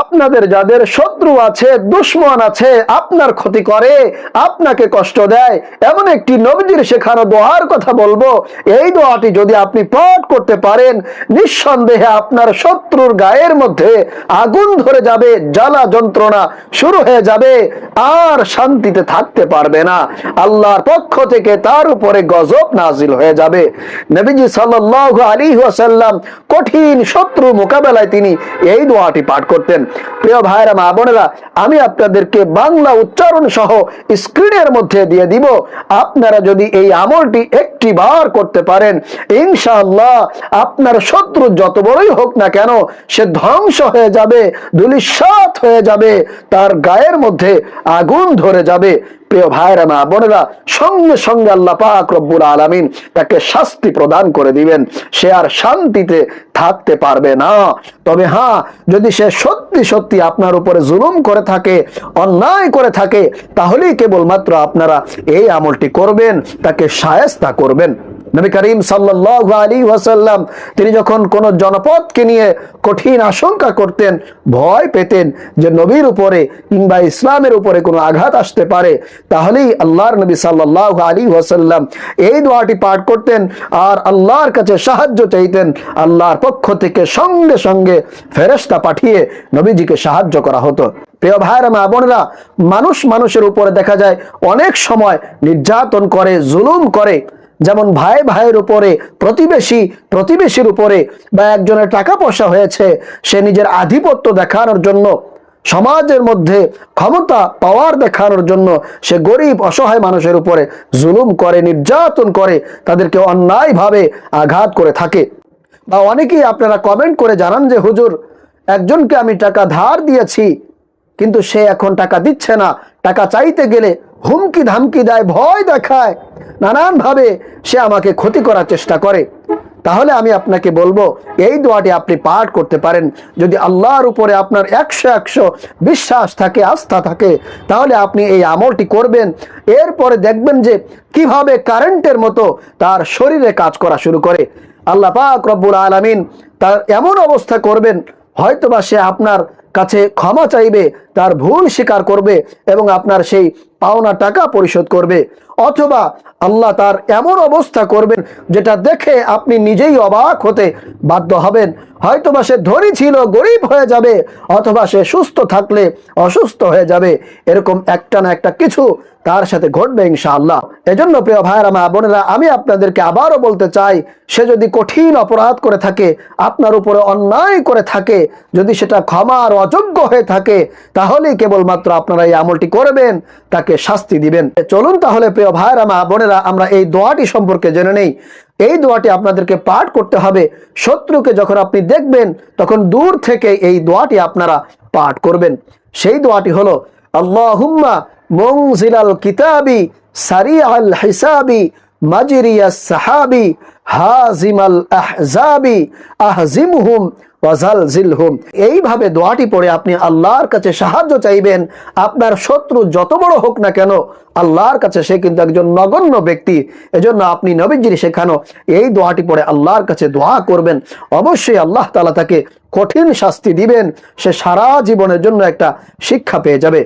আপনাদের যাদের শত্রু আছে, দুশ্মন আছে, আপনার ক্ষতি করে, আপনাকে কষ্ট দেয়, এমন একটি নবীজির শেখানো দোয়ার কথা বলব। এই দোয়াটি যদি আপনি পাঠ করতে পারেন, নিঃসন্দেহে আপনার শত্রুর গায়ের মধ্যে আগুন ধরে যাবে, জ্বালা যন্ত্রণা শুরু হয়ে যাবে, আর শান্তিতে থাকতে পারবে না। আল্লাহর পক্ষ থেকে তার উপরে গজব নাজিল হয়ে যাবে। নবীজি সাল্লাল্লাহু আলাইহি ওয়াসাল্লাম কঠিন শত্রু মোকাবেলায় তিনি এই দোয়াটি পাঠ করতেন। প্রিয় ভাইরা মা বোনেরা, আমি আপনাদেরকে বাংলা উচ্চারণ সহ স্ক্রিনের মধ্যে দিয়ে দিব। আপনারা যদি এই আমলটি একটি বার করতে পারেন, ইনশাআল্লাহ আপনার শত্রু যত বড়ই হোক না কেন, সে ধ্বংস হয়ে যাবে, ধুলিসাৎ হয়ে যাবে, তার গায়ের মধ্যে আগুন ধরে যাবে। প্রিয় ভাইরা মা বোনেরা, সঙ্গে সঙ্গে আল্লাহ পাক রব্বুল আলামিন তাকে শাস্তি প্রদান করে দিবেন। সে আর শান্তিতে থাকতে পারবে না। তবে হ্যাঁ যদি সে সত্যি সত্যি আপনার উপরে জুলুম করে থাকে, অন্যায় করে থাকে, তাহলেই কেবলমাত্র আপনারা এই আমলটি করবেন, তাকে সায়স্তা করবেন। নবী করিম সাল্লাল্লাহু আলাইহি ওয়াসাল্লাম, তিনি যখন কোন জনপদকে নিয়ে কঠিন আশঙ্কা করতেন, ভয় পেতেন যে নবীর উপরে কিংবা ইসলামের উপরে কোনো আঘাত আসতে পারে, তাহলেই আল্লাহর নবী সাল্লাল্লাহু আলাইহি ওয়াসাল্লাম এই দোয়াটি পাঠ করতেন আর আল্লাহর কাছে সাহায্য চাইতেন, আল্লাহর পক্ষ থেকে সঙ্গে সঙ্গে ফেরেশতা পাঠিয়ে নবীজিকে সাহায্য করা হতো। প্রিয় ভাইরা মা বোনেরা, মানুষ মানুষের উপরে দেখা যায় অনেক সময় নির্যাতন করে, জুলুম করে। যেমন ভাই ভাইয়ের উপরে, প্রতিবেশী প্রতিবেশীর উপরে বা একজনের টাকা পয়সা হয়েছে, সে নিজের আধিপত্য দেখানোর জন্য, সমাজের মধ্যে ক্ষমতা পাওয়ার দেখানোর জন্য সে গরিব, অসহায় মানুষের উপরে জুলুম করে, নির্যাতন করে, তাদেরকে অন্যায়ভাবে আঘাত করে থাকে। বা অনেকেই আপনারা কমেন্ট করে জানান যে, হুজুর, একজনকে আমি টাকা ধার দিয়েছি, কিন্তু সে এখন টাকা দিচ্ছে না। টাকা চাইতে গেলে হুমকি ধামকি দেয়, ভয় দেখায়। নানানভাবে সে আমাকে ক্ষতি করার চেষ্টা করে। তাহলে আমি আপনাকে বলব, এই দোয়াটি আপনি পাঠ করতে পারেন। যদি আল্লাহর উপরে আপনার একশো একশো বিশ্বাস থাকে, আস্থা থাকে, তাহলে আপনি এই আমলটি করবেন। এরপরে দেখবেন যে কীভাবে কারেন্টের মতো তার শরীরে কাজ করা শুরু করে। আল্লাহ পাক রব্বুল আলামিন তার এমন অবস্থা করবেন, হয়তোবা সে আপনার কাছে ক্ষমা চাইবে তার ভুল স্বীকার করবে এবং আপনার সেই পাওনা টাকা পরিশোধ করবে। অথবা আল্লাহ তার এমন অবস্থা করবেন যেটা দেখে আপনি নিজেই অবাক হতে বাধ্য হবেন। হয়তোবা সে ধনী ছিল, গরিব হয়ে যাবে, অথবা সে সুস্থ থাকলে অসুস্থ হয়ে যাবে। এরকম একটা না একটা কিছু তার সাথে ঘটবে ইনশাআল্লাহ। এজন্য প্রিয় ভাইয়েরা, মা বোনেরা, আমি আপনাদেরকে আবারও বলতে চাই, সে যদি কঠিন অপরাধ করে থাকে, আপনার উপরে অন্যায় করে থাকে, যদি সেটা ক্ষমার অযোগ্য হয়ে থাকে তাহলেই কেবলমাত্র আপনারা এই আমলটি করবেন, তাকে শাস্তি দিবেন। চলুন তাহলে প্রিয় ভাইয়েরা মা বোনেরা, আমরা এই দোয়াটি সম্পর্কে জেনে নেই। এই দোয়াটি আপনাদেরকে পাঠ করতে হবে। শত্রুকে যখন আপনি দেখবেন, তখন দূর থেকে এই দোয়াটি আপনারা পাঠ করবেন। সেই দোয়াটি হলো, আল্লাহুম্মা মংজিলাল কিতাবি সারিআল হিসাবি মাজরিয়াস সাহাবি হাজিমাল আহজাবি আহজিমহুম ওয়াজালজিলহুম এইভাবে দোয়াটি পড়ে আপনি আল্লাহর কাছে সাহায্য চাইবেন। আপনার শত্রু যত বড় হোক না কেন, আল্লাহর কাছে সে কিন্তু একজন নগণ্য ব্যক্তি। এজন্য আপনি নবীজির শেখানো এই দোয়াটি পড়ে আল্লাহর কাছে দোয়া করবেন। অবশ্যই আল্লাহ তালা তাকে কঠিন শাস্তি দিবেন। সে সারা জীবনের জন্য একটা শিক্ষা পেয়ে যাবে।